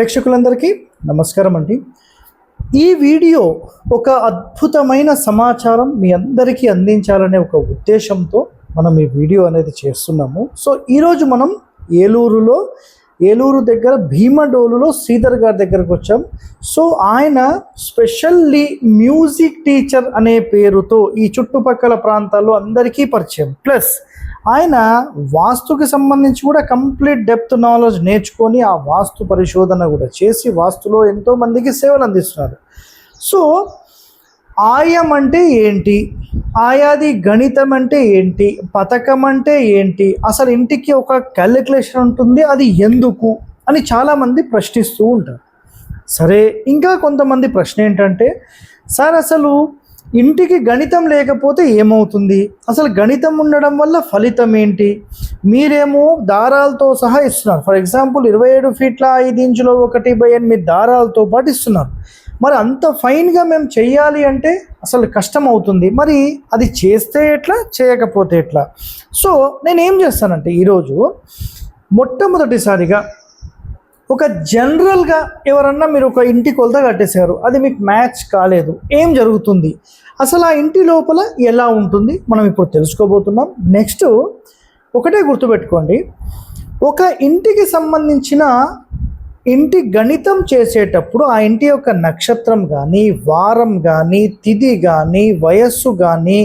ప్రేక్షకులందరికీ నమస్కారం అండి. ఈ వీడియో ఒక అద్భుతమైన సమాచారం మీ అందరికీ అందించాలనే ఒక ఉద్దేశంతో మనం ఈ వీడియో అనేది చేస్తున్నాము. సో ఈరోజు మనం ఏలూరులో ఏలూరు దగ్గర భీమడోలులో శ్రీధర్ గారి దగ్గరకు వచ్చాం. సో ఆయన స్పెషల్లీ మ్యూజిక్ టీచర్ అనే పేరుతో ఈ చుట్టుపక్కల ప్రాంతాల్లో అందరికీ పరిచయం. ప్లస్ ఆయన వాస్తుకి సంబంధించి కూడా కంప్లీట్ డెప్త్ నాలెడ్జ్ నేర్చుకొని ఆ వాస్తు పరిశోధన కూడా చేసి వాస్తులో ఎంతోమందికి సేవలు అందిస్తున్నారు. సో ఆయం అంటే ఏంటి? ఆయాది గణితం అంటే ఏంటి? పథకం అంటే ఏంటి? అసలు ఇంటికి ఒక క్యాలిక్యులేషన్ ఉంటుంది అది ఎందుకు అని చాలామంది ప్రశ్నిస్తూ ఉంటారు. సరే ఇంకా కొంతమంది ప్రశ్న ఏంటంటే సార్ అసలు ఇంటికి గణితం లేకపోతే ఏమవుతుంది? అసలు గణితం ఉండడం వల్ల ఫలితం ఏంటి? మీరేమో దారాలతో సహా ఇస్తున్నారు. ఫర్ ఎగ్జాంపుల్ ఇరవై ఏడు ఫీట్ల ఐదు ఇంచులో ఒకటి బై ఎనిమిది దారాలతో పాటు ఇస్తున్నారు. మరి అంత ఫైన్గా మేము చేయాలి అంటే అసలు కష్టం అవుతుంది. మరి అది చేస్తే ఎట్లా? చేయకపోతే ఎట్లా? సో నేను ఏం చేస్తానంటే ఈరోజు మొట్టమొదటిసారిగా ఒక జనరల్గా ఎవరన్నా మీరు ఒక ఇంటి కొలత కట్టేశారు అది మీకు మ్యాచ్ కాలేదు ఏం జరుగుతుంది? అసలు ఆ ఇంటి లోపల ఎలా ఉంటుంది? మనం ఇప్పుడు తెలుసుకోబోతున్నాం. నెక్స్ట్ ఒకటే గుర్తుపెట్టుకోండి. ఒక ఇంటికి సంబంధించిన ఇంటి గణితం చేసేటప్పుడు ఆ ఇంటి యొక్క నక్షత్రం కానీ వారం కానీ తిథి కానీ వయస్సు కానీ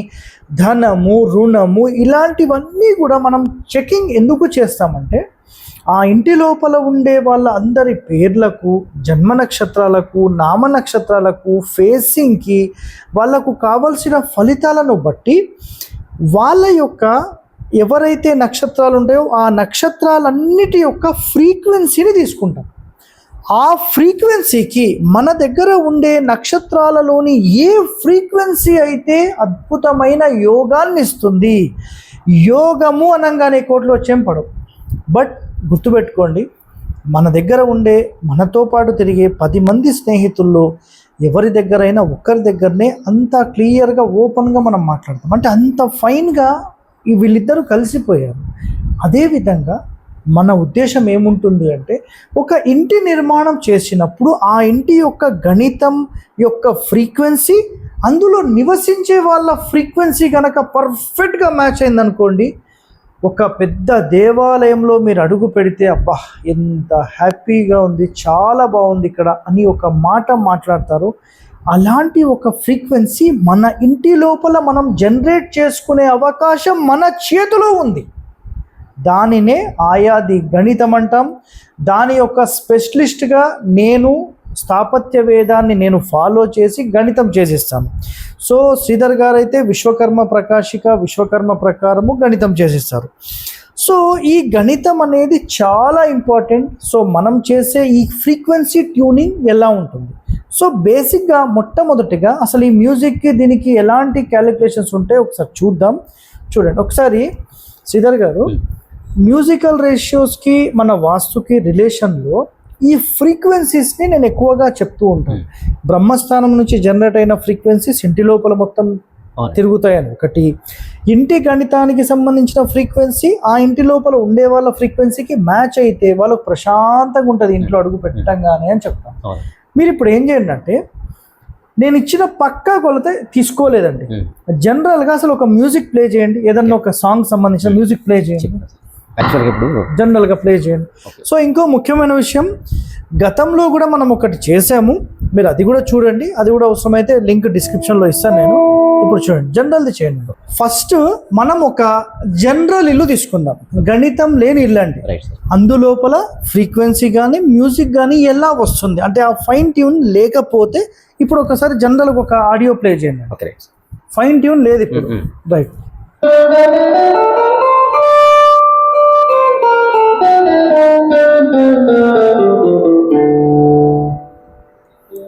ధనము రుణము ఇలాంటివన్నీ కూడా మనం చెకింగ్ ఎందుకు చేస్తామంటే ఆ ఇంటి లోపల ఉండే వాళ్ళ అందరి పేర్లకు జన్మ నక్షత్రాలకు నామ నక్షత్రాలకు ఫేసింగ్కి వాళ్ళకు కావలసిన ఫలితాలను బట్టి వాళ్ళ యొక్క ఎవరైతే నక్షత్రాలు ఉంటాయో ఆ నక్షత్రాలన్నిటి యొక్క ఫ్రీక్వెన్సీని తీసుకుంటాం. ఆ ఫ్రీక్వెన్సీకి మన దగ్గర ఉండే నక్షత్రాలలోని ఏ ఫ్రీక్వెన్సీ అయితే అద్భుతమైన యోగాన్ని ఇస్తుంది యోగము అనగానే కోట్లు వచ్చేం పడవు బట్ గుర్తుపెట్టుకోండి మన దగ్గర ఉండే మనతో పాటు తిరిగే పది మంది స్నేహితుల్లో ఎవరి దగ్గరైనా ఒక్కరి దగ్గరనే అంత క్లియర్గా ఓపెన్గా మనం మాట్లాడతాం. అంటే అంత ఫైన్గా ఈ వీళ్ళిద్దరూ కలిసిపోయారు. అదేవిధంగా మన ఉద్దేశం ఏముంటుంది అంటే ఒక ఇంటి నిర్మాణం చేసినప్పుడు ఆ ఇంటి యొక్క గణితం యొక్క ఫ్రీక్వెన్సీ అందులో నివసించే వాళ్ళ ఫ్రీక్వెన్సీ కనుక పర్ఫెక్ట్గా మ్యాచ్ అయిందనుకోండి ఒక పెద్ద దేవాలయంలో మీరు అడుగు పెడితే అబ్బా ఎంత హ్యాపీగా ఉంది చాలా బాగుంది ఇక్కడ అని ఒక మాట మాట్లాడతారు. అలాంటి ఒక ఫ్రీక్వెన్సీ మన ఇంటి లోపల మనం జనరేట్ చేసుకునే అవకాశం మన చేతిలో ఉంది. దానినే ఆయాది గణితం అంటాం దాని యొక్క స్పెషలిస్ట్గా నేను స్థాపత్య వేదాన్ని నేను ఫాలో చేసి గణితం చేసిస్తాను. సో శ్రీధర్ గారు అయితే విశ్వకర్మ ప్రకాశిక విశ్వకర్మ ప్రకారము గణితం చేసిస్తారు. సో ఈ గణితం అనేది చాలా ఇంపార్టెంట్ సో మనం చేసే ఈ ఫ్రీక్వెన్సీ ట్యూనింగ్ ఎలా ఉంటుంది? సో బేసిక్గా మొట్టమొదటిగా అసలు ఈ మ్యూజిక్కి దీనికి ఎలాంటి క్యాలిక్యులేషన్స్ ఉంటాయో ఒకసారి చూద్దాం. చూడండి ఒకసారి శ్రీధర్ గారు మ్యూజికల్ రేషియోస్కి మన వాస్తుకి రిలేషన్లో ఈ ఫ్రీక్వెన్సీస్ని నేను ఎక్కువగా చెప్తూ ఉంటాను. బ్రహ్మస్థానం నుంచి జనరేట్ అయిన ఫ్రీక్వెన్సీస్ ఇంటి లోపల మొత్తం. తిరుగుతాయని. ఒకటి ఇంటి గణితానికి సంబంధించిన ఫ్రీక్వెన్సీ ఆ ఇంటి లోపల ఉండే వాళ్ళ ఫ్రీక్వెన్సీకి మ్యాచ్ అయితే వాళ్ళకు ప్రశాంతంగా ఉంటుంది ఇంట్లో అడుగు పెట్టంగానే అని చెప్తాను. మీరు ఇప్పుడు ఏం చేయండి అంటే నేను ఇచ్చిన పక్కా కొలత తీసుకోలేదండి. ఉమ్. జనరల్గా అసలు ఒక మ్యూజిక్ ప్లే చేయండి. ఏదన్నా ఒక సాంగ్ సంబంధించిన మ్యూజిక్ ప్లే చేయండి. యాక్చువల్గా ఇప్పుడు జనరల్గా ప్లే చేయండి. సో ఇంకో ముఖ్యమైన విషయం గతంలో కూడా మనం ఒకటి చేసాము మీరు అది కూడా చూడండి. అది కూడా అవసరమైతే లింక్ డిస్క్రిప్షన్లో ఇస్తాను నేను. ఇప్పుడు చూడండి. జనరల్ది చేయండి. ఫస్ట్ మనం ఒక జనరల్ ఇల్లు తీసుకుందాం. గణితం లేని ఇల్లు అండి. అందులోపల ఫ్రీక్వెన్సీ కానీ మ్యూజిక్ కానీ ఎలా వస్తుంది? అంటే ఆ ఫైన్ ట్యూన్ లేకపోతే ఇప్పుడు ఒకసారి జనరల్గా ఒక ఆడియో ప్లే చేయండి. ఫైన్ ట్యూన్ లేదు ఇప్పుడు. రైట్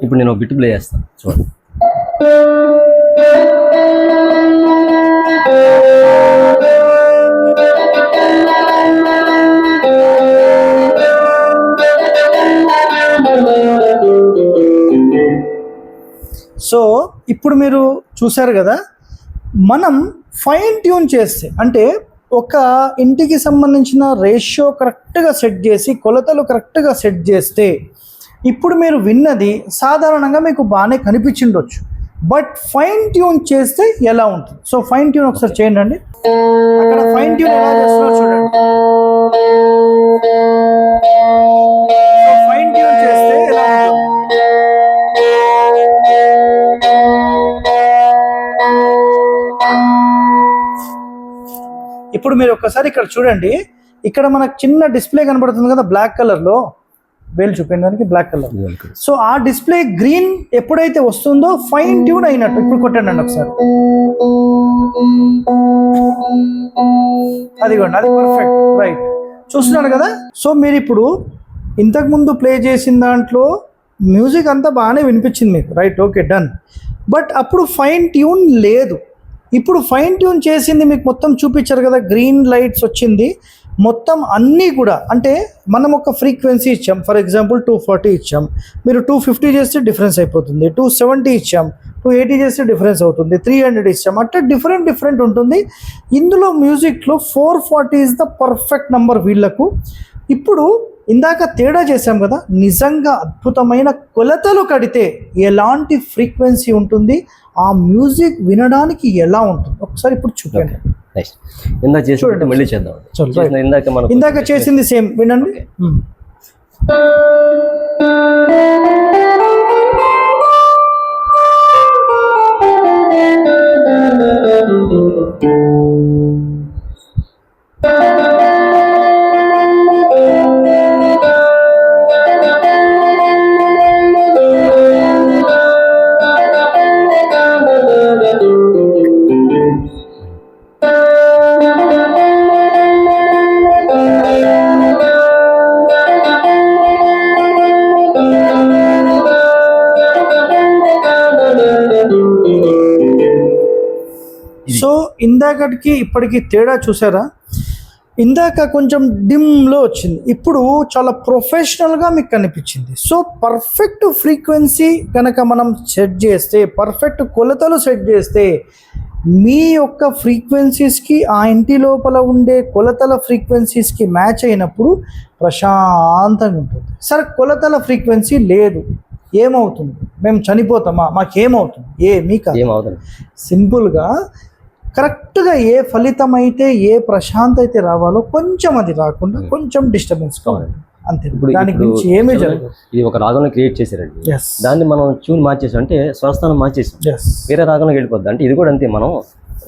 ఇప్పుడు నేను బిట్ ప్లే చేస్తాను. చూడండి. సో ఇప్పుడు మీరు చూశారు కదా మనం ఫైన్ ట్యూన్ చేస్తే అంటే ఒక ఇంటికి సంబంధించిన రేషియో కరెక్ట్గా సెట్ చేసి కొలతలు కరెక్ట్గా సెట్ చేస్తే ఇప్పుడు మీరు విన్నది సాధారణంగా మీకు బాగానే కనిపించిండొచ్చు. బట్ ఫైన్ ట్యూన్ చేస్తే ఎలా ఉంటుంది? సో ఫైన్ ట్యూన్ ఒకసారి చేయండి అండి అక్కడ ఫైన్ ట్యూన్ ఎలా చేస్తున్నారో చూడండి. ఫైన్ ట్యూన్ చేస్తే ఎలా ఉంటుంది? ఇప్పుడు మీరు ఒక్కసారి ఇక్కడ చూడండి. ఇక్కడ మనకు చిన్న డిస్ప్లే కనబడుతుంది కదా బ్లాక్ కలర్ వేలు చూపించడానికి బ్లాక్ కలర్. సో ఆ డిస్ప్లే గ్రీన్ ఎప్పుడైతే వస్తుందో ఫైన్ ట్యూన్ అయినట్టు. ఇప్పుడు కొట్టండి అండి ఒకసారి. అదిగోండి అది పర్ఫెక్ట్ రైట్ చూస్తున్నాడు కదా? సో మీరు ఇప్పుడు ఇంతకు ముందు ప్లే చేసిన దాంట్లో మ్యూజిక్ అంతా బాగానే వినిపించింది మీకు. రైట్ ఓకే డన్ బట్ అప్పుడు ఫైన్ ట్యూన్ లేదు. ఇప్పుడు ఫైన్ ట్యూన్ చేసింది మీకు మొత్తం చూపించారు కదా? గ్రీన్ లైట్స్ వచ్చింది. మొత్తం అన్నీ కూడా అంటే మనం ఒక ఫ్రీక్వెన్సీ ఇచ్చాం ఫర్ ఎగ్జాంపుల్ టూ ఫార్టీ ఇచ్చాం మీరు టూ ఫిఫ్టీ చేస్తే డిఫరెన్స్ అయిపోతుంది టూ సెవెంటీ ఇచ్చాం టూ ఎయిటీ చేస్తే డిఫరెన్స్ అవుతుంది త్రీ హండ్రెడ్ ఇచ్చాం అట్లా డిఫరెంట్ డిఫరెంట్ ఉంటుంది. ఇందులో మ్యూజిక్లో four forty is the perfect number వీళ్ళకు. ఇప్పుడు ఇందాక తేడా చేశాం కదా నిజంగా అద్భుతమైన కొలతలు కడితే ఎలాంటి ఫ్రీక్వెన్సీ ఉంటుంది ఆ మ్యూజిక్ వినడానికి ఎలా ఉంటుంది? ఒకసారి ఇప్పుడు చూడండి. నెక్స్ట్ ఇందాక చేసి మళ్ళీ చేద్దాం. ఇందాక మనం ఇందాక చేసింది సేమ్. వినండి. సో ఇందాకటికి ఇప్పటికి తేడా చూసారా? ఇందాక కొంచెం డిమ్లో వచ్చింది. ఇప్పుడు చాలా ప్రొఫెషనల్గా మీకు కనిపించింది. సో పర్ఫెక్ట్ ఫ్రీక్వెన్సీ కనుక మనం సెట్ చేస్తే పర్ఫెక్ట్ కొలతలు సెట్ చేస్తే మీ యొక్క ఫ్రీక్వెన్సీస్కి ఆ ఇంటి లోపల ఉండే కొలతల ఫ్రీక్వెన్సీస్కి మ్యాచ్ అయినప్పుడు ప్రశాంతంగా ఉంటుంది. సరే కొలతల ఫ్రీక్వెన్సీ లేదు. ఏమవుతుంది? మేము చనిపోతామా? మాకేమవుతుంది? ఏమీ కాదు సింపుల్గా కరెక్ట్గా ఏ ఫలితం అయితే ఏ ప్రశాంత్ అయితే రావాలో కొంచెం అది రాకుండా కొంచెం డిస్టర్బెన్స్ కావాలి అంతే. ఇప్పుడు దానికి మించి ఏమీ జరగదు. ఇది ఒక రాగంలో క్రియేట్ చేశారండి. దాన్ని మనం ట్యూన్ మార్చేసాం అంటే స్వస్థానం మార్చేసాం. వేరే రాగంలోకి వెళ్ళిపోద్ది. అంటే ఇది కూడా అంతే మనం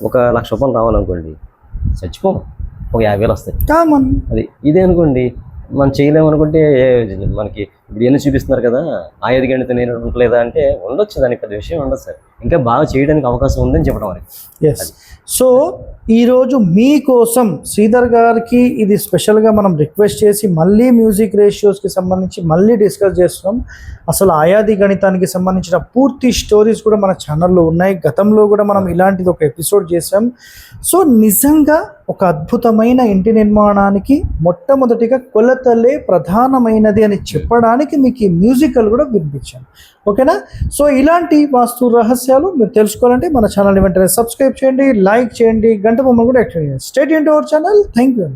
ఒక లక్ష రూపాయలు రావాలనుకోండి చచ్చిపోం. ఒక యాభై వేలు వస్తాయి. అది ఇదే అనుకోండి మనం చేయలేము అనుకుంటే మనకి ఇప్పుడు చూపిస్తున్నారు కదా ఆయుధ గణిత నేను ఉండలేదా అంటే ఉండొచ్చు దానికి పెద్ద విషయం ఉండదు సార్. ఇంకా బాగా చేయడానికి అవకాశం ఉందని చెప్పడం మరి ఎస్ సో ఈరోజు మీకోసం శ్రీధర్ గారికి ఇది స్పెషల్గా మనం రిక్వెస్ట్ చేసి మళ్ళీ మ్యూజిక్ రేషియోస్కి సంబంధించి మళ్ళీ డిస్కస్ చేస్తున్నాం. అసలు ఆయాది గణితానికి సంబంధించిన పూర్తి స్టోరీస్ కూడా మన ఛానల్లో ఉన్నాయి. గతంలో కూడా మనం ఇలాంటిది ఒక ఎపిసోడ్ చేసాం సో నిజంగా ఒక అద్భుతమైన ఇంటి నిర్మాణానికి మొట్టమొదటిగా కొలతలే ప్రధానమైనది అని చెప్పడానికి మీకు ఈ మ్యూజికల్ కూడా వినిపించాను. ఓకేనా? సో ఇలాంటి వాస్తు రహస్యాలు మీరు తెలుసుకోవాలంటే మన ఛానల్ వెంటనే సబ్స్క్రైబ్ చేయండి లైక్ చేయండి గంట బొమ్మను కూడా యాక్టివ్ చేయండి. State into our channel thank you